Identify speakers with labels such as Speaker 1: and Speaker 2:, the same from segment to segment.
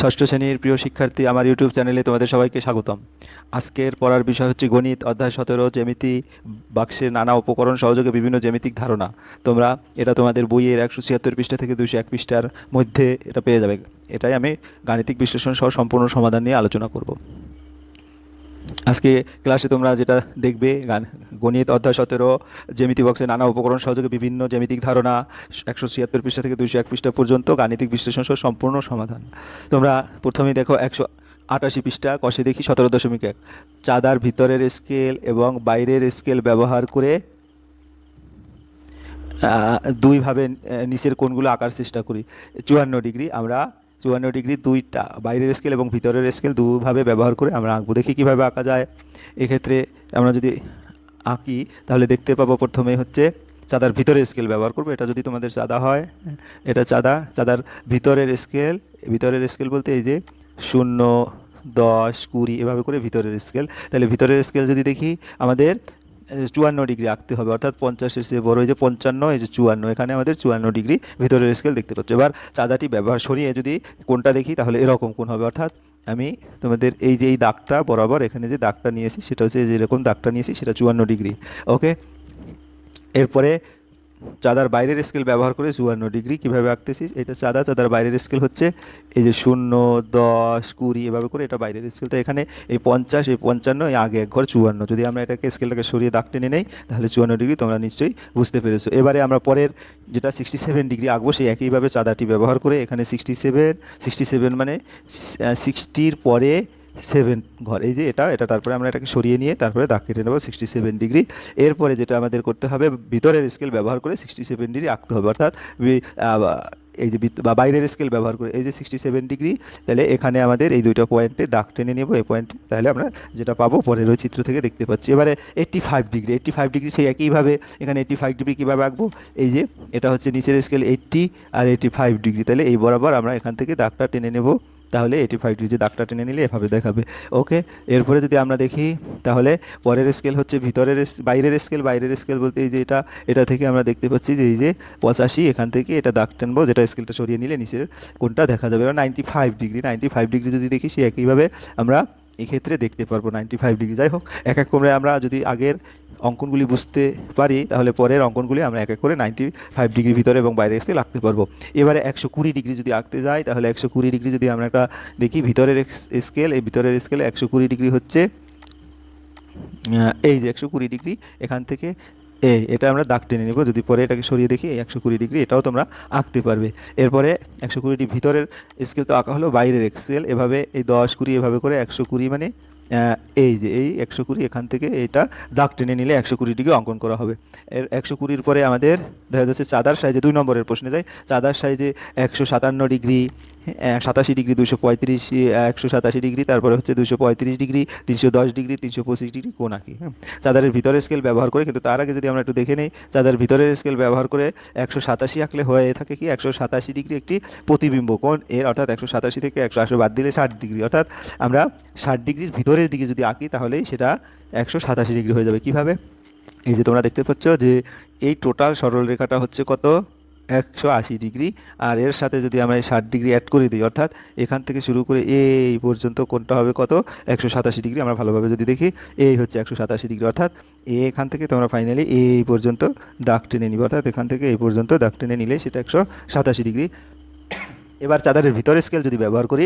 Speaker 1: ষষ্ঠ শ্রেণির প্রিয় শিক্ষার্থী আমার ইউটিউব চ্যানেলে তোমাদের সবাইকে স্বাগতম। আজকের পড়ার বিষয় হচ্ছে গণিত, অধ্যায় সতেরো, জ্যামিতি, বাক্সের নানা উপকরণ সহযোগে বিভিন্ন জ্যামিতিক ধারণা। তোমরা এটা তোমাদের বইয়ের একশো ছিয়াত্তর পৃষ্ঠা থেকে দুশো এক পৃষ্ঠার মধ্যে এটা পেয়ে যাবে। এটাই আমি গাণিতিক বিশ্লেষণ সহ সম্পূর্ণ সমাধান নিয়ে আলোচনা করব। আজকে ক্লাসে তোমরা যেটা দেখবে, গান, গণিত অধ্যায় সতেরো, জ্যামিতি বক্সে নানা উপকরণ সহযোগে বিভিন্ন জ্যামিতিক ধারণা, একশো ছিয়াত্তর পৃষ্ঠা থেকে দুশো এক পৃষ্ঠা পর্যন্ত গাণিতিক বিশ্লেষণ সহ সম্পূর্ণ সমাধান। তোমরা প্রথমেই দেখো একশো আটাশি পৃষ্ঠা, কষে দেখি সতেরো দশমিক এক। চাঁদার ভিতরের স্কেল এবং বাইরের স্কেল ব্যবহার করে দুইভাবে নিচের কোণগুলো আঁকার চেষ্টা করি। চুয়ান্ন ডিগ্রি আমরা চুয়ান্ন ডিগ্রি দুইটা, বাইরের স্কেল এবং ভিতরের স্কেল দুভাবে ব্যবহার করে আমরা আঁকবো। দেখি কীভাবে আঁকা যায়। এক্ষেত্রে আমরা যদি আঁকি, তাহলে দেখতে পাবো প্রথমে হচ্ছে চাঁদার ভিতরের স্কেল ব্যবহার করব। এটা যদি তোমাদের চাঁদা হয়, এটা চাঁদা, চাঁদার ভিতরের স্কেল ভিতরের স্কেল বলতে এই যে শূন্য, দশ, কুড়ি, এভাবে করে ভিতরের স্কেল তাহলে ভিতরের স্কেল যদি দেখি, আমাদের চুয়ান্ন ডিগ্রি আঁকতে হবে, অর্থাৎ পঞ্চাশের চেয়ে বড় এই যে পঞ্চান্ন, এই যে চুয়ান্ন, এখানে আমাদের চুয়ান্ন ডিগ্রি ভিতরের স্কেল দেখতে পাচ্ছ। এবার চাঁদাটি ব্যবহার সরিয়ে যদি কোনটা দেখি, তাহলে এরকম কোন হবে। অর্থাৎ আমি তোমাদের এই যে এই দাগটা বরাবর এখানে যে দাগটা নিয়েছি, সেটা হচ্ছে যেরকম দাগটা নিয়েছি, সেটা চুয়ান্ন ডিগ্রি। ওকে এরপরে চাঁদার বাইরের স্কেল ব্যবহার করে চুয়ান্ন ডিগ্রি কীভাবে আঁকতেছি এটা চাঁদা, চাঁদার বাইরের স্কেল হচ্ছে এই যে শূন্য, দশ, কুড়ি, এভাবে করে এটা বাইরের স্কেল তো এখানে এই পঞ্চাশ, এই পঞ্চান্ন, এই আগে এক ঘর চুয়ান্ন। যদি আমরা এটাকে স্কেলটাকে সরিয়ে দাগ টেনে নেই, তাহলে চুয়ান্ন ডিগ্রি তোমরা নিশ্চয়ই বুঝতে পেরেছ। এবারে আমরা পরের যেটা সিক্সটি সেভেন ডিগ্রি আঁকবো, সেই একইভাবে চাঁদাটি ব্যবহার করে এখানে সিক্সটি সেভেন সিক্সটি সেভেন মানে সিক্সটির পরে সেভেন ঘর। এই যে এটা এটা তারপরে আমরা এটাকে সরিয়ে নিয়ে তারপরে দাগ কেটে নেব সিক্সটি সেভেন ডিগ্রি এরপরে যেটা আমাদের করতে হবে, ভিতরের স্কেল ব্যবহার করে সিক্সটি সেভেন ডিগ্রি আঁকতে হবে। অর্থাৎ এই যে বা, বাইরের স্কেল ব্যবহার করে, এই যে সিক্সটি সেভেন ডিগ্রি তাহলে এখানে আমাদের এই দুইটা পয়েন্টে দাগ টেনে নেব। এই পয়েন্টে তাহলে আমরা যেটা পাবো, পরের ওই চিত্র থেকে দেখতে পাচ্ছি। এবারে eighty five degree eighty five degree সেই একইভাবে এখানে এইট্টি ফাইভ ডিগ্রি কীভাবে আঁকবো? এই যে, এটা হচ্ছে নিচের স্কেল এইট্টি আর এইট্টি ফাইভ ডিগ্রি তাহলে এই বরাবর আমরা এখান থেকে দাগটা টেনে নেব। তাহলে এইটি ফাইভ ডিগ্রি দাগটা টেনে নিলে এভাবে দেখাবে। ওকে এরপরে যদি আমরা দেখি, তাহলে পরের স্কেল হচ্ছে ভিতরের বাইরের স্কেল বাইরের স্কেল বলতে এই যে এটা এটা থেকে আমরা দেখতে পাচ্ছি যে এই যে পঁচাশি, এখান থেকে এটা দাগ টানবো, যেটা স্কেলটা সরিয়ে নিলে নিচের কোনটা দেখা যাবে। এবার ninety five degree ninety five degree যদি দেখি সে একইভাবে আমরা এক্ষেত্রে দেখতে পারব নাইনটি ফাইভ ডিগ্রি যাই হোক, এক এক করে আমরা যদি আগের অঙ্কনগুলি বুঝতে পারি, তাহলে পরের অঙ্কনগুলি আমরা এক এক করে নাইনটি ফাইভ ডিগ্রি ভিতরে এবং বাইরে স্কেল আঁকতে পারব। এবারে একশো কুড়ি ডিগ্রি যদি আঁকতে যাই, তাহলে একশো কুড়ি ডিগ্রি যদি আমরা একটা দেখি, ভিতরের স্কেল, এই ভিতরের স্কেলে একশো কুড়ি ডিগ্রি হচ্ছে এই যে একশো কুড়ি ডিগ্রি, এখান থেকে এই এটা আমরা দাগ টেনে নেব। যদি পরে এটাকে সরিয়ে দেখি, এই একশো কুড়ি ডিগ্রি, এটাও তোমরা আঁকতে পারবে। এরপরে একশো কুড়ি ডিগ্রি ভিতরের স্কেল তো আঁকা হলো, বাইরের স্কেল, এভাবে এই দশ কুড়ি এভাবে করে একশো কুড়ি মানে এই যে এই একশো কুড়ি এখান থেকে এটা দাগ টেনে নিলে একশো কুড়ি ডিগ্রি অঙ্কন করা হবে। এর একশো কুড়ির পরে আমাদের দেখা যাচ্ছে চাঁদার সাইজে দুই নম্বরের প্রশ্নে যাই। চাঁদার সাইজে একশো সাতান্ন ডিগ্রি হ্যাঁ, সাতাশি ডিগ্রি দুশো পঁয়ত্রিশ একশো সাতাশি ডিগ্রি তারপরে হচ্ছে দুশো পঁয়ত্রিশ ডিগ্রি তিনশো দশ ডিগ্রি তিনশো পঁচিশ ডিগ্রি কোন আঁকি হ্যাঁ। চাঁদারের ভিতরের স্কেল ব্যবহার করে কিন্তু তার আগে যদি আমরা একটু দেখে নিই চাঁদার ভিতরের স্কেল ব্যবহার করে একশো সাতাশি আঁকলে হয়ে থাকে কি একশো সাতাশি ডিগ্রি একটি প্রতিবিম্ব কোণ এর অর্থাৎ একশো সাতাশি থেকে একশো আশি বাদ দিলে ষাট ডিগ্রি অর্থাৎ আমরা ষাট ডিগ্রির ভিতরের দিকে যদি আঁকি তাহলেই সেটা একশো সাতাশি ডিগ্রি হয়ে যাবে। কীভাবে? এই যে তোমরা দেখতে পাচ্ছ যে এই টোটাল সরলরেখাটা হচ্ছে কত? একশো আশি ডিগ্রি। আর এর সাথে যদি আমরা এই ষাট ডিগ্রি অ্যাড করে দিই, অর্থাৎ এখান থেকে শুরু করে এই পর্যন্ত কোনটা হবে কত? একশো সাতাশি ডিগ্রি। আমরা ভালোভাবে যদি দেখি, এই হচ্ছে একশো সাতাশি ডিগ্রি। অর্থাৎ এখান থেকে তোমরা ফাইনালি এই পর্যন্ত দাগ টেনে নিবে। অর্থাৎ এখান থেকে এই পর্যন্ত দাগ টেনে নিলে সেটা একশো সাতাশি ডিগ্রি। এবার চাঁদারের ভিতরের স্কেল যদি ব্যবহার করি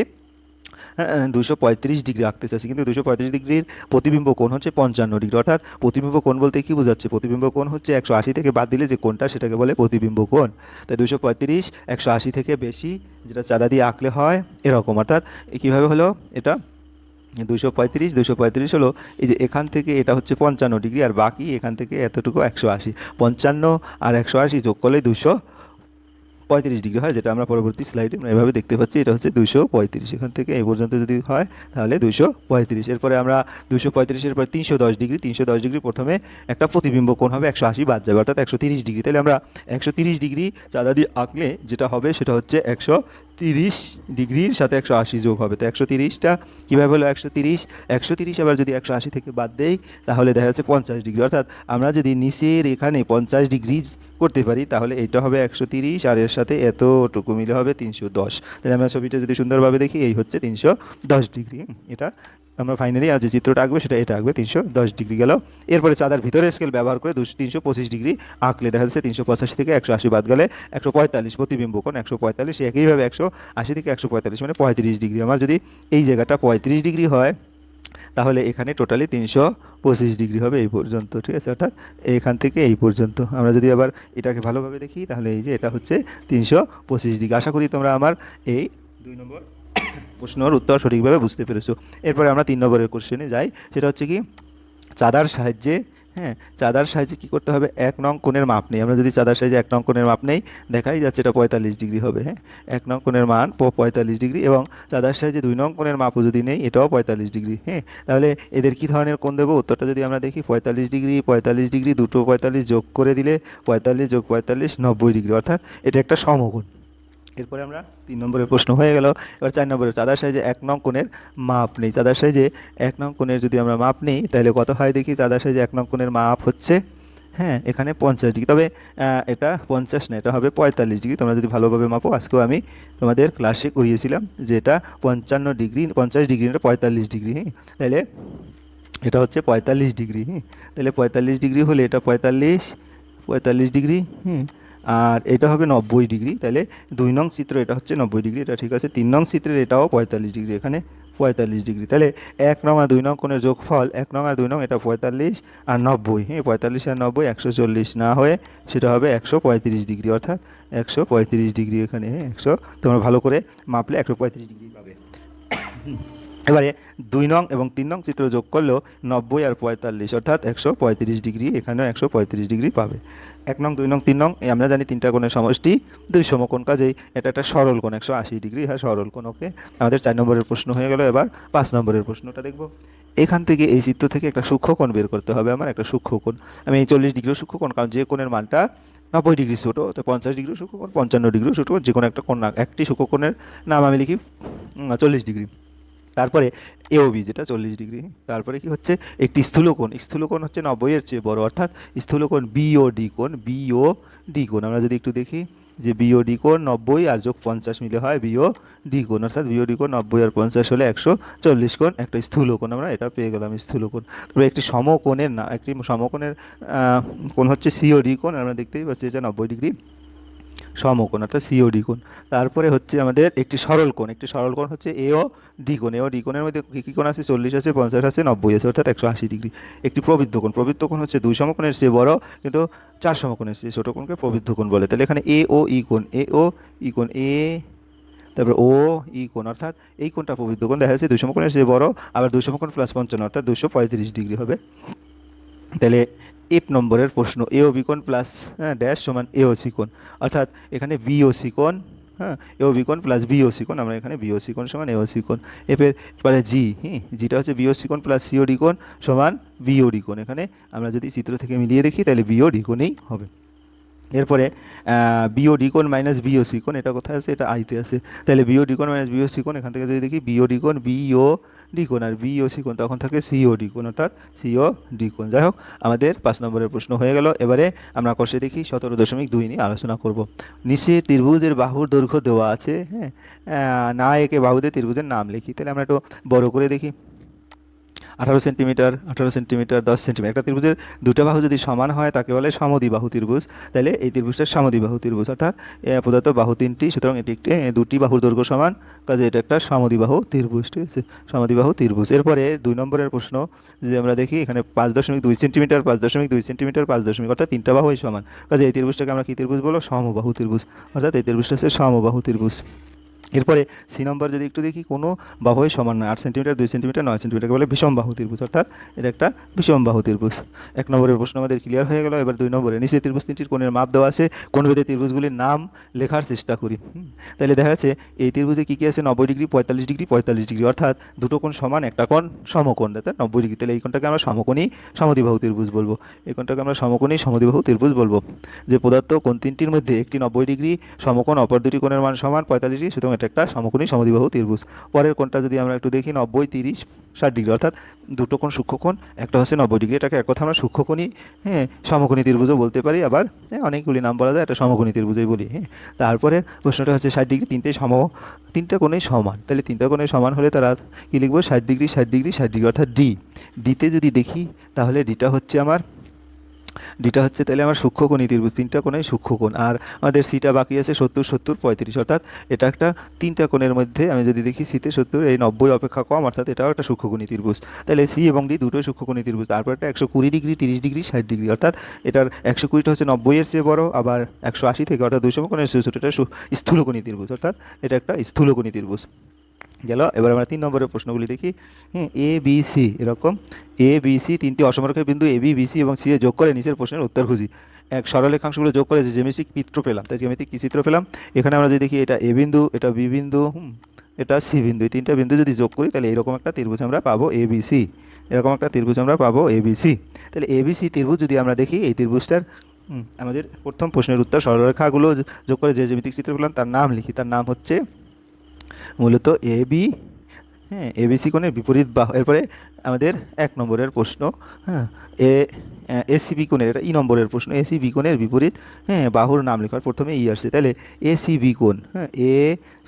Speaker 1: দুশো পঁয়ত্রিশ ডিগ্রি আঁকতে চাচ্ছি কিন্তু দুশো পঁয়ত্রিশ ডিগ্রির প্রতিবিম্ব কোণ হচ্ছে পঞ্চান্ন ডিগ্রি। অর্থাৎ প্রতিবিম্ব কোণ বলতে কি বোঝাচ্ছে? প্রতিবিম্ব কোণ হচ্ছে একশো আশি থেকে বাদ দিলে যে কোণটা সেটাকে বলে প্রতিবিম্ব কোণ। তাই দুশো পঁয়ত্রিশ একশো আশি থেকে বেশি যেটা চাঁদা দিয়ে আঁকলে হয় এরকম। অর্থাৎ কীভাবে হলো? এটা দুশো পঁয়ত্রিশ দুশো পঁয়ত্রিশ হলো এই যে এখান থেকে এটা হচ্ছে পঞ্চান্ন ডিগ্রি আর বাকি এখান থেকে এতটুকু একশো আশি। পঞ্চান্ন আর একশো আশি যোগ করলে দুশো পঁয়ত্রিশ ডিগ্রি হয়, যেটা আমরা পরবর্তী স্লাইডে আমরা এভাবে দেখতে পাচ্ছি, এটা হচ্ছে দুশো পঁয়ত্রিশ। এখান থেকে এই পর্যন্ত যদি হয়, তাহলে দুশো পঁয়ত্রিশ। এরপরে আমরা দুশো পঁয়ত্রিশের পর তিনশো দশ ডিগ্রি, তিনশো দশ ডিগ্রি প্রথমে একটা প্রতিবিম্ব কোণ হবে একশো আশি বাদ যাবে, অর্থাৎ একশো তিরিশ ডিগ্রি। তাহলে আমরা একশো তিরিশ ডিগ্রি চাঁদা দিয়ে আঁকলে যেটা হবে, সেটা হচ্ছে একশো তিরিশ ডিগ্রির সাথে একশো আশি যোগ হবে। তো একশো তিরিশটা কীভাবে হলো একশো তিরিশ? একশো তিরিশ আবার যদি একশো আশি থেকে বাদ দেই, তাহলে দেখা যাচ্ছে পঞ্চাশ ডিগ্রি। অর্থাৎ আমরা যদি নিচের এখানে পঞ্চাশ ডিগ্রি করতে পারি, তাহলে এটা হবে একশো তিরিশ আর এর সাথে এতটুকু মিলে হবে তিনশো দশ। তাহলে আমরা ছবিটা যদি সুন্দরভাবে দেখি, এই হচ্ছে তিনশো দশ ডিগ্রি। এটা আমরা ফাইনালি আর যে চিত্রটা আঁকবে, সেটা এটা আঁকবে, তিনশো দশ ডিগ্রি গেল। এরপরে চাঁদার ভিতরে স্কেল ব্যবহার করে দুশো তিনশো পঁচিশ ডিগ্রি আঁকলে দেখা যাচ্ছে তিনশো পঁচাশি থেকে একশো আশি বাদ গেলে একশো পঁয়তাল্লিশ প্রতিবিম্ব কোণ একশো পঁয়তাল্লিশ। একইভাবে একশো আশি থেকে একশো পঁয়তাল্লিশ মানে পঁয়ত্রিশ ডিগ্রি। আমার যদি এই জায়গাটা পঁয়ত্রিশ ডিগ্রি হয় তাহলে এখানে টোটালি তিনশো পঁচিশ ডিগ্রি হবে এই পর্যন্ত, ঠিক আছে? অর্থাৎ এখান থেকে এই পর্যন্ত। আমরা যদি আবার এটাকে ভালোভাবে দেখি, তাহলে এই যে এটা হচ্ছে তিনশো পঁচিশ ডিগ্রি আশা করি তোমরা আমার এই দুই নম্বর প্রশ্নর উত্তর সঠিকভাবে বুঝতে পেরেছ। এরপরে আমরা তিন নম্বরের কোশ্চেনে যাই। সেটা হচ্ছে কি, চাঁদার সাহায্যে হ্যাঁ চাঁদার সাইজে কী করতে হবে? এক নং কোণের মাপ নেই। আমরা যদি চাঁদার সাইজে এক নং কোণের মাপ নেই, দেখাই যাচ্ছে এটা পঁয়তাল্লিশ ডিগ্রি হবে হ্যাঁ? এক নং কোণের মান পঁয়তাল্লিশ ডিগ্রি এবং চাঁদার সাইজে দুই নং কোণের মাপও যদি নেই, এটাও পঁয়তাল্লিশ ডিগ্রি হ্যাঁ? তাহলে এদের কী ধরনের কোণ দেবো? উত্তরটা যদি আমরা দেখি, পঁয়তাল্লিশ ডিগ্রি পঁয়তাল্লিশ ডিগ্রি, দুটো পঁয়তাল্লিশ যোগ করে দিলে পঁয়তাল্লিশ যোগ পঁয়তাল্লিশ নব্বই ডিগ্রি, অর্থাৎ এটা একটা সমকোণ। এরপরে আমরা তিন নম্বরের প্রশ্ন হয়ে গেল। এবার চার নম্বরের চাঁদার সাইজে এক নং কোণের মাপ নেই। চাঁদার সাইজে এক নং কোণের যদি আমরা মাপ নিই, তাহলে কত হয় দেখি? চাঁদার সাইজে এক নং কোণের মাপ হচ্ছে হ্যাঁ এখানে পঞ্চাশ ডিগ্রি। তবে এটা পঞ্চাশ না, এটা হবে পঁয়তাল্লিশ ডিগ্রি। তোমরা যদি ভালোভাবে মাপো, আজকেও আমি তোমাদের ক্লাসে করিয়েছিলাম যে এটা পঞ্চান্ন ডিগ্রি, পঞ্চাশ ডিগ্রি এটা পঁয়তাল্লিশ ডিগ্রি হ্যাঁ? তাহলে এটা হচ্ছে পঁয়তাল্লিশ ডিগ্রি হ্যাঁ? তাহলে পঁয়তাল্লিশ ডিগ্রি হলে এটা পঁয়তাল্লিশ পঁয়তাল্লিশ ডিগ্রি হুম আর এটা হবে নব্বই ডিগ্রি, তাহলে দুই নং চিত্র এটা হচ্ছে নব্বই ডিগ্রি, এটা ঠিক আছে। তিন নং চিত্রের এটাও পঁয়তাল্লিশ ডিগ্রি, এখানে পঁয়তাল্লিশ ডিগ্রি। তাহলে এক নং আর দুই নং কোণের যোগফল, এক নং আর দুই নং এটা পঁয়তাল্লিশ আর নব্বই হ্যাঁ পঁয়তাল্লিশ আর নব্বই একশো চল্লিশ না হয়ে সেটা হবে একশো পঁয়ত্রিশ ডিগ্রি, অর্থাৎ একশো পঁয়ত্রিশ ডিগ্রি এখানে হ্যাঁ একশো। তোমরা ভালো করে মাপলে একশো পঁয়ত্রিশ ডিগ্রি পাবে। এবারে দুই নং এবং তিন নং চিত্র যোগ করলেও নব্বই আর পঁয়তাল্লিশ, অর্থাৎ একশো পঁয়ত্রিশ ডিগ্রি, এখানেও একশো পঁয়ত্রিশ ডিগ্রি পাবে। এক নং, দুই নং, তিন নং, এই আমরা জানি তিনটা কোণের সমষ্টি, দুই সমকোণ কাজেই এটা একটা সরল কোণ, একশো আশি ডিগ্রি হ্যাঁ সরল কোণ, ওকে। আমাদের চার নম্বরের প্রশ্ন হয়ে গেল এবার, পাঁচ নম্বরের প্রশ্নটা দেখব। এখান থেকে এই চিত্র থেকে একটা সূক্ষ্ম কোণ বের করতে হবে আমার, একটা সূক্ষ্ম কোণ। আমি এই চল্লিশ ডিগ্রি সূক্ষ্ম কোণ, কারণ যে কোণের মানটা নব্বই ডিগ্রি ছোটো তো পঞ্চাশ ডিগ্রি সূক্ষ্মকোণ পঞ্চান্ন ডিগ্রি সূক্ষ্মকোণ যে কোনো একটা কোণ একটি সূক্ষ্মকোণের নাম আমি লিখি চল্লিশ ডিগ্রি। তারপরে এওবি যেটা চল্লিশ ডিগ্রি। তারপরে কি হচ্ছে? একটি স্থূলকোণ। স্থূলকোণ হচ্ছে নব্বইয়ের চেয়ে বড়, অর্থাৎ স্থূলকোণ বিও ডি কোণ বিও ডি কোণ। আমরা যদি একটু দেখি যে বিও ডি কোণ নব্বই আর যোগ পঞ্চাশ মিলে হয় বিও ডি কোণ, অর্থাৎ বিও ডি কোণ নব্বই আর পঞ্চাশ হলে একশো চল্লিশ কোণ। একটা স্থূলকোণ আমরা এটা পেয়ে গেলাম, স্থূলকোণ। তবে একটি সমকোণের না, একটি সমকোণের কোণ হচ্ছে সিও ডি কোণ। আমরা দেখতেই পাচ্ছি যে নব্বই ডিগ্রি। সমকোণ, অর্থাৎ সিওডি কোণ। তারপরে হচ্ছে আমাদের একটি সরল কোণ। একটি সরল কোণ হচ্ছে এও ডি কোণ। এও ডি কোণের মধ্যে কী কী কোণ আছে? চল্লিশ আছে, পঞ্চাশ আছে, নব্বই আছে, অর্থাৎ একশো আশি ডিগ্রি। একটি প্রবৃদ্ধ কোণ। প্রবৃদ্ধ কোণ হচ্ছে দুই সমকোণের চেয়ে বড়, কিন্তু চার সমকোণের চেয়ে ছোটো কোণকে প্রবৃদ্ধ কোণ বলে। তাহলে এখানে এ ও ই কোণ এ ও ই কোণ এ তারপরে ও ই কোণ, অর্থাৎ এই কোণটা প্রবৃদ্ধ কোণ। দেখা যাচ্ছে দুই সমকোণের চেয়ে বড়, আবার দুই সমকোণ প্লাস পঞ্চান্ন, অর্থাৎ দুশো পঁয়ত্রিশ ডিগ্রি হবে। তাহলে এফ নম্বরের প্রশ্ন এও বিকোণ প্লাস হ্যাঁ ড্যাশ সমান এও সিকোণ অর্থাৎ এখানে বিও সিকোণ হ্যাঁ এও বিকোণ প্লাস বিও সিকোণ আমরা এখানে বিও সিকোণ সমান এও সিকোণ এফের পরে জি হ্যাঁ জিটা হচ্ছে বিও সিকোণ প্লাস সিও ডিকোণ সমান বিও ডিকোণ এখানে আমরা যদি চিত্র থেকে মিলিয়ে দেখি, তাহলে বিও ডিকোণেই হবে। এরপরে বিও ডিকোণ মাইনাস বিও সিকোণ এটা কোথায় আছে? এটা আইতে আছে। তাহলে বিও ডিকোণ মাইনাস বিও সিকোণ এখান থেকে যদি দেখি বিও ডিকোণ বিও ডিকোণ আর বিও সিকোণ তখন থাকে সিও ডিকোণ অর্থাৎ সিও ডিকোণ যাই হোক, আমাদের পাঁচ নম্বরের প্রশ্ন হয়ে গেল। এবারে আমরা কষে দেখি সতেরো দশমিক দুই নিয়ে আলোচনা করব। নিচে ত্রিভুজের বাহুর দৈর্ঘ্য দেওয়া আছে হ্যাঁ? না একে বাহুদের ত্রিভুজের নাম লিখি। তাহলে আমরা একটু বড় করে দেখি। আঠারো সেন্টিমিটার আঠারো সেন্টিমিটার, দশ সেন্টিমিটার। একটা ত্রিভুজের দুটো বাহু যদি সমান হয়, তাকে বলে সমদ্বিবাহু ত্রিভুজ। তাহলে এই ত্রিভুজটা সমদ্বিবাহু ত্রিভুজ। অর্থাৎ প্রদত্ত বাহু তিনটি, সুতরাং এটি একটি দুটি বাহুর দৈর্ঘ্য সমান। কাজে এটা একটা সমদ্বিবাহু ত্রিভুজ, ঠিক আছে? সমদ্বিবাহু ত্রিভুজ। এরপরে দুই নম্বরের প্রশ্ন, যদি আমরা দেখি, এখানে পাঁচ দশমিক দুই সেন্টিমিটার, পাঁচ দশমিক দুই সেন্টিমিটার, পাঁচ দশমিক, অর্থাৎ তিনটা বাহুই সমান। কাজে এই ত্রিভুজটাকে আমরা কী ত্রিভুজ বলো? সমবাহু ত্রিভুজ। অর্থাৎ এই ত্রিভুজটা হচ্ছে সমবাহু ত্রিভুজ। এরপরে সি নম্বর যদি একটু দেখি, কোনো বাহুই সমান নয়। আট সেন্টিমিটার দুই সেন্টিমিটার নয় সেন্টিমিটারকে বলে বিষম বাহু ত্রিভুজ। অর্থাৎ এটা একটা বিষম বাহু ত্রিভুজ। এক নম্বরের প্রশ্ন আমাদের ক্লিয়ার হয়ে গেল। এবার দুই নম্বরে নিচে ত্রিভুজ তিনটির কোণের মাপ দেওয়া আছে। কোন ভেদে ত্রিভুজগুলির নাম লেখার চেষ্টা করি। তাহলে দেখা যাচ্ছে এই ত্রিভুজে কী কী আছে? নব্বই ডিগ্রি, পঁয়তাল্লিশ ডিগ্রি পঁয়তাল্লিশ ডিগ্রি। অর্থাৎ দুটো কোণ সমান, একটা কোণ সমকোণ। তাই নব্বই ডিগ্রি। তাহলে এই কোণটাকে আমরা সমকোণী সমদ্বিবাহু ত্রিভুজ বলব। এই কোণটাকে আমরা সমকোণী সমদ্বিবাহু ত্রিভুজ বলব। যে পদার্থ কোণ তিনটির মধ্যে একটি নব্বই ডিগ্রি সমকোণ, অপর দুটি কোণের মান সমান, পঁয়তাল্লিশ ডিগ্রি এবং এটা একটা সমকোণী সমদ্বিবাহু ত্রিভুজ। পরের কোণটা যদি আমরা একটু দেখি, নব্বই, তিরিশ, ষাট ডিগ্রি, অর্থাৎ দুটো কোণ সূক্ষ্মকোণ একটা হচ্ছে নব্বই ডিগ্রি। এটাকে এক কথা আমরা সূক্ষ্মকোণী হ্যাঁ সমকোণী ত্রিভুজও বলতে পারি। আবার হ্যাঁ অনেকগুলি নাম বলা যায় একটা সমকোণী ত্রিভুজই বলি হ্যাঁ। তারপরে প্রশ্নটা হচ্ছে ষাট ডিগ্রি তিনটে সম, তিনটা কোণে সমান। তাহলে তিনটা কোণে সমান হলে তারা কী লিখব? ষাট ডিগ্রি ষাট ডিগ্রি ষাট ডিগ্রি, অর্থাৎ ডি। ডিতে যদি দেখি, তাহলে ডিটা হচ্ছে আমার ডিটা হচ্ছে তাহলে আমার সূক্ষ্মকোণী ত্রিভুজ তিনটা কোণে। সূক্ষ্মকোণ আর আমাদের সিটা বাকি আছে সত্তর সত্তর, পঁয়ত্রিশ। অর্থাৎ এটা একটা তিনটা কোণের মধ্যে আমি যদি দেখি সিতে সত্তর, এই নব্বই অপেক্ষা কম, অর্থাৎ এটাও একটা সূক্ষ্মকোণী ত্রিভুজ তাহলে সি এবং ডি দুটোই সূক্ষ্মকোণী ত্রিভুজ তারপর একটা একশো কুড়ি ডিগ্রি, তিরিশ ডিগ্রি, ষাট ডিগ্রি। অর্থাৎ এটার একশো কুড়িটা হচ্ছে নব্বইয়ের চেয়ে বড়, আবার একশো আশি থেকে, অর্থাৎ দুশো কোণের চেয়ে ছোটো এটা স্থূলকোণী ত্রিভুজ অর্থাৎ এটা একটা স্থূলকোণী ত্রিভুজ গেল। এবার আমরা তিন নম্বরের প্রশ্নগুলি দেখি। হ্যাঁ এ বি সি এরকম। এ বি সি তিনটি অসমরেখা বিন্দু এ বি সি এবং সি এ যোগ করে নিচের প্রশ্নের উত্তর খুঁজি। এক সরলরেখাংশগুলো যোগ করে যে জ্যামিতিক চিত্র পেলাম। তাই জ্যামিতিক কী চিত্র পেলাম? এখানে আমরা যদি দেখি এটা এ বিন্দু এটা বি বিন্দু হুম, এটা সি বিন্দু। এই তিনটা বিন্দু যদি যোগ করি তাহলে এরকম একটা ত্রিভুজ আমরা পাবো এ বি সি এরকম একটা ত্রিভুজ আমরা পাবো এ বি সি তাহলে এ বি সি ত্রিভুজ যদি আমরা দেখি এই ত্রিভুজটার আমাদের প্রথম প্রশ্নের উত্তর সরলরেখাগুলো যোগ করে যে জ্যামিতিক চিত্র পেলাম তার নাম লিখি। তার নাম হচ্ছে মূলত এ বি হ্যাঁ এবিসি কোণের বিপরীত বাহু। এরপরে আমাদের এক নম্বরের প্রশ্ন হ্যাঁ এ এসিবি কোণের, এটা ই নম্বরের প্রশ্ন। এসিবি কোণের বিপরীত হ্যাঁ বাহুর নাম লেখার প্রথমে ই আসছে। তাহলে এ সি এসিবি কোণ হ্যাঁ এ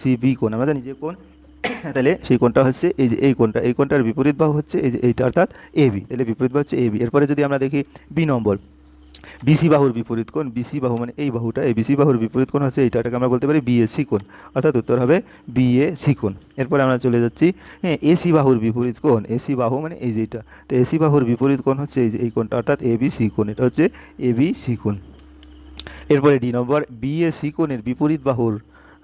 Speaker 1: সি সিবি কোণ। আমরা জানি যে কোণ, তাহলে সেই কোণটা হচ্ছে এই যে এই কোণটা। এই কোণটার বিপরীত বাহু হচ্ছে এই যে এইটা, অর্থাৎ এ এবি তাহলে বিপরীত বাহু হচ্ছে এবি এরপরে যদি আমরা দেখি বি নম্বর বিসি বাহুর বিপরীত কোণ বিসি বাহু মানে এই বাহুটা, এই বিসি বাহুর বিপরীত কোণ হচ্ছে এইটা, এটাকে আমরা বলতে পারি বিএসি কোণ, অর্থাৎ উত্তর হবে বিএসি কোণ। এরপরে আমরা চলে যাচ্ছি হ্যাঁ এসি বাহুর বিপরীত কোণ এসি বাহু মানে এই যেটা তো এসি বাহুর বিপরীত কোণ হচ্ছে এই যে এই কোণটা, অর্থাৎ এ এবিসি কোণ, এটা হচ্ছে এ এবিসি কোণ। এরপরে ডি নম্বর বিএসি কোণের বিপরীত বাহুর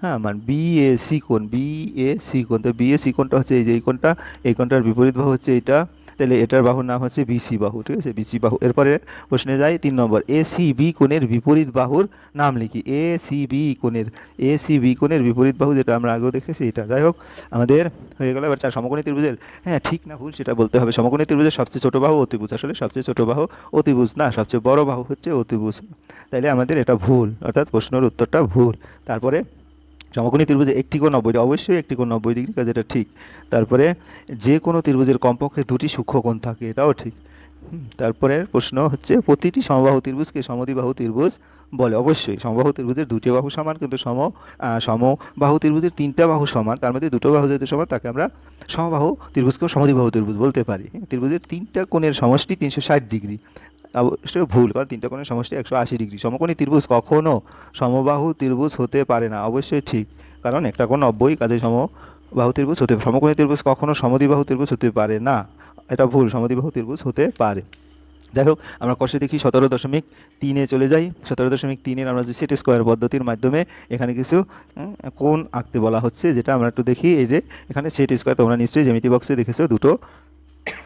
Speaker 1: হ্যাঁ মানে বিএসি কোণ বিএসি কোণ। তো বিএসি কোণটা হচ্ছে এই যে এই কোণটা, এই কোণটার বিপরীত বাহু হচ্ছে এটা তাহলে এটার বাহুর নাম হচ্ছে বিসি বাহু, ঠিক আছে? বিসি বাহু। এরপরে প্রশ্নে যাই, তিন নম্বর, এ সি বি কোণের বিপরীত বাহুর নাম লিখি। এ সি বি কোণের, এ সি বি কোণের বিপরীত বাহু যেটা আমরা আগেও দেখেছি, এটা যাই হোক, আমাদের হয়ে গেল। এবার চার, সমকোণী ত্রিভুজের হ্যাঁ ঠিক না ভুল সেটা বলতে হবে। সমকোণী ত্রিভুজের সবচেয়ে ছোট বাহু অতিভুজ, আসলে সবচেয়ে ছোট বাহু অতিভুজ না, সবচেয়ে বড় বাহু হচ্ছে অতিভুজ। তাইলে আমাদের এটা ভুল, অর্থাৎ প্রশ্নের উত্তরটা ভুল। তারপরে সমকোণী ত্রিভুজে একটি কোণ নব্বই অবশ্যই একটি কোণ নব্বই ডিগ্রি, কাজ এটা ঠিক। তারপরে যে কোনো ত্রিভুজের কমপক্ষে দুটি সূক্ষ্মকোণ থাকে, এটাও ঠিক। তারপরে প্রশ্ন হচ্ছে, প্রতিটি সমবাহু ত্রিভুজকে সমদ্বিবাহু ত্রিভুজ বলে। অবশ্যই, সমবাহু ত্রিভুজের দুটি বাহু সমান, কিন্তু সম সমবাহু ত্রিভুজের তিনটা বাহু সমান, তার মধ্যে দুটো বাহু যেহেতু সমান, তাকে আমরা সমবাহু ত্রিভুজকেও সমদ্বিবাহু ত্রিভুজ বলতে পারি। ত্রিভুজের তিনটা কোণের সমষ্টি তিনশো ষাট ডিগ্রি। অবশ্যই ভুল, কারণ তিনটা কোণের সমষ্টি একশো আশি ডিগ্রি। সমকোণী ত্রিভুজ কখনও সমবাহু ত্রিভুজ হতে পারে না, অবশ্যই ঠিক। কারণ একটা কোণ নব্বই, কাজে সমবাহু ত্রিভুজ হতে সমকোণী ত্রিভুজ কখনো সমদ্বিবাহু ত্রিভুজ হতে পারে না। এটা ভুল, সমদ্বিবাহু ত্রিভুজ হতে পারে। যাই হোক, আমরা কষে দেখি সতেরো দশমিক তিনে চলে যাই। সতেরো দশমিক তিনের আমরা যে সেট স্কোয়ার পদ্ধতির মাধ্যমে এখানে কিছু কোণ আঁকতে বলা হচ্ছে, যেটা আমরা একটু দেখি। এই যে, এখানে সেট স্কোয়ার তোমরা নিশ্চয়ই জ্যামিতি বক্সে দেখেছ, দুটো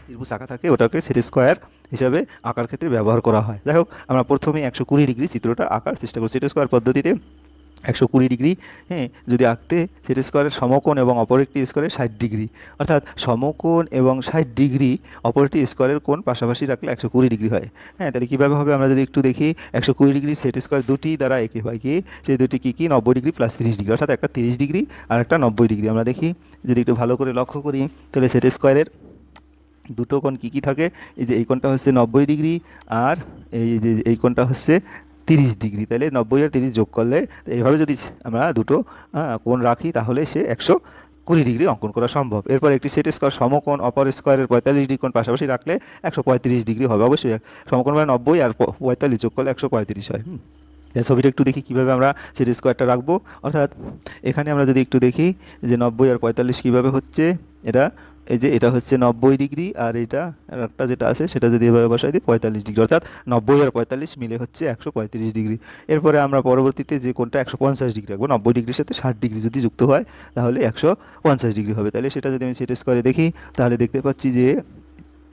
Speaker 1: ত্রিভুজ আঁকা থাকে, ওটাকে সেট স্কোয়ার হিসাবে আঁকার ক্ষেত্রে ব্যবহার করা হয়। যাই হোক, আমরা প্রথমে একশো কুড়ি ডিগ্রি চিত্রটা আঁকার চেষ্টা করি সেট স্কোয়ার পদ্ধতিতে একশো কুড়ি ডিগ্রি হ্যাঁ যদি আঁকতে সেট স্কোয়ারের সমকোণ এবং অপর একটি স্কোয়ারের ষাট ডিগ্রি। অর্থাৎ সমকোণ এবং ষাট ডিগ্রি অপর একটি স্কোয়ারের কোণ পাশাপাশি রাখলে একশো কুড়ি ডিগ্রি হয়। হ্যাঁ তাহলে কীভাবে হবে আমরা যদি একটু দেখি, একশো কুড়ি ডিগ্রি সেট স্কোয়ার দুটি দ্বারা একে হয় কি? সেই দুটি কী কী? নব্বই ডিগ্রি প্লাস তিরিশ ডিগ্রি। অর্থাৎ একটা তিরিশ ডিগ্রি আর একটা নব্বই ডিগ্রি। আমরা দেখি, যদি একটু ভালো করে লক্ষ্য করি, তাহলে সেট স্কোয়ারের দুটো কোণ কী কী থাকে? এই যে এই কোণটা হচ্ছে নব্বই ডিগ্রি আর এই যে এই কোণটা হচ্ছে তিরিশ ডিগ্রি। তাহলে নব্বই আর তিরিশ যোগ করলে এইভাবে যদি আমরা দুটো কোণ রাখি তাহলে সে একশো কুড়ি ডিগ্রি অঙ্কন করা সম্ভব। এরপর একটি সেট স্কোয়ার সমকোণ অপর স্কোয়ারের পঁয়তাল্লিশ ডিগ্রি কোণ পাশাপাশি রাখলে একশো পঁয়ত্রিশ ডিগ্রি হবে। অবশ্যই সমকোণ মানে নব্বই আর পঁয়তাল্লিশ যোগ করলে একশো পঁয়ত্রিশ হয়। ছবিটা একটু দেখি কীভাবে আমরা সেট স্কোয়ারটা রাখব। অর্থাৎ এখানে আমরা যদি একটু দেখি যে নব্বই আর পঁয়তাল্লিশ কীভাবে হচ্ছে, এটা এই যে এটা হচ্ছে নব্বই ডিগ্রি আর এটা একটা যেটা আছে সেটা যদি এভাবে বসাই দিই পঁয়তাল্লিশ ডিগ্রি। অর্থাৎ নব্বই আর পঁয়তাল্লিশ মিলে হচ্ছে একশো পঁয়ত্রিশ ডিগ্রি। এরপরে আমরা পরবর্তীতে যে কোনটা একশো পঞ্চাশ ডিগ্রি রাখব, নব্বই ডিগ্রির সাথে ষাট ডিগ্রি যদি যুক্ত হয়, তাহলে একশো পঞ্চাশ ডিগ্রি হবে। তাহলে সেটা যদি আমি সেট করে দেখি, তাহলে দেখতে পাচ্ছি যে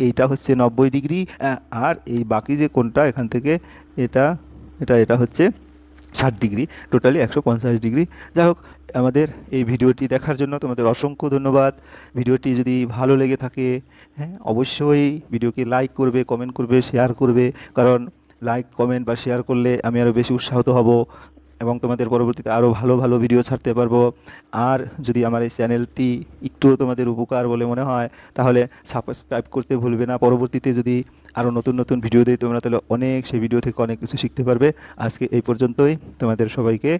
Speaker 1: এইটা হচ্ছে নব্বই ডিগ্রি আর এই বাকি যে কোনটা এখান থেকে এটা এটা এটা হচ্ছে ষাট ডিগ্রি টোটালি একশো পঞ্চাশ ডিগ্রি। যাই হোক, আমাদের এই ভিডিওটি দেখার জন্য তোমাদের অসংখ্য ধন্যবাদ। ভিডিওটি যদি ভালো লেগে থাকে হ্যাঁ অবশ্যই ভিডিওকে লাইক করবে কমেন্ট করবে শেয়ার করবে। কারণ লাইক কমেন্ট বা শেয়ার করলে আমি আরও বেশি উৎসাহিত হব। এবং তোমাদের পরবর্তীতে আরও ভালো ভালো ভিডিও ছাড়তে পারব। আর যদি আমার এই চ্যানেলটি একটুও তোমাদের উপকার বলে মনে হয়, তাহলে সাবস্ক্রাইব করতে ভুলবে না। পরবর্তীতে যদি আরও নতুন নতুন ভিডিও দিই, তোমরা তাহলে অনেক সেই ভিডিও থেকে অনেক কিছু শিখতে পারবে। আজকে এই পর্যন্তই। তোমাদের সবাইকে